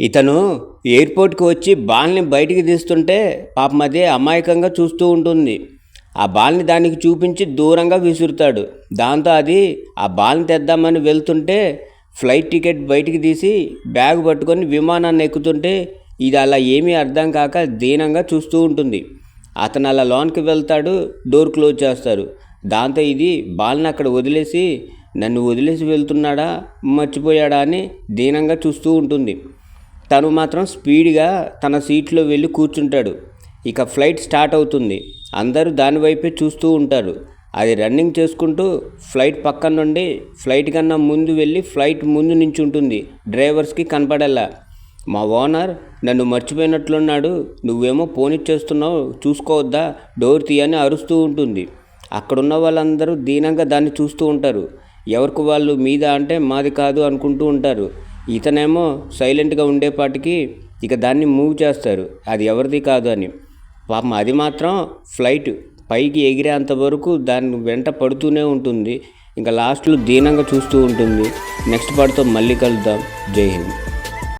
ఇతను ఎయిర్పోర్ట్కి వచ్చి బాల్ని బయటికి తీస్తుంటే పాపం అదే అమాయకంగా చూస్తూ ఉంటుంది. ఆ బాల్ని దానికి చూపించి దూరంగా విసురుతాడు. దాంతో అది ఆ బాల్ని తెద్దామని వెళ్తుంటే ఫ్లైట్ టికెట్ బయటికి తీసి బ్యాగ్ పట్టుకొని విమానాన్ని ఎక్కుతుంటే ఇది అలా ఏమీ అర్థం కాక దీనంగా చూస్తూ ఉంటుంది. అతను అలా లోన్కి వెళ్తాడు డోర్ క్లోజ్ చేస్తారు దాంతో ఇది బాల్ని అక్కడ వదిలేసి నన్ను వదిలేసి వెళ్తున్నాడా? మర్చిపోయాడా? అని దీనంగా చూస్తూ ఉంటుంది. తను మాత్రం స్పీడ్గా తన సీట్లో వెళ్ళి కూర్చుంటాడు. ఇక ఫ్లైట్ స్టార్ట్ అవుతుంది. అందరూ దాని వైపే చూస్తూ ఉంటారు. అది రన్నింగ్ చేసుకుంటూ ఫ్లైట్ పక్కన నుండి ఫ్లైట్ కన్నా ముందు వెళ్ళి ఫ్లైట్ ముందు నించుంటుంది డ్రైవర్స్కి కనపడేలా. మా ఓనర్ నన్ను మర్చిపోయినట్లున్నాడు. నువ్వేమో పోనిచ్చేస్తున్నావు చూసుకోవద్దా డోర్ తీయని అరుస్తూ ఉంటుంది. అక్కడున్న వాళ్ళందరూ దీనంగా దాన్ని చూస్తూ ఉంటారు. ఎవరికి వాళ్ళు మీద అంటే మాది కాదు అనుకుంటూ ఉంటారు. ఇతనేమో సైలెంట్గా ఉండేపాటికి ఇక దాన్ని మూవ్ చేస్తారు. అది ఎవరిది కాదు అని. పాపం అది మాత్రం ఫ్లైట్ పైకి ఎగిరేంత వరకు దాని వెంట పడుతూనే ఉంటుంది. ఇంకా లాస్ట్లో దీనంగా చూస్తూ ఉంటుంది. నెక్స్ట్ పాటతో మళ్ళీ కలుద్దాం. జై హింద్.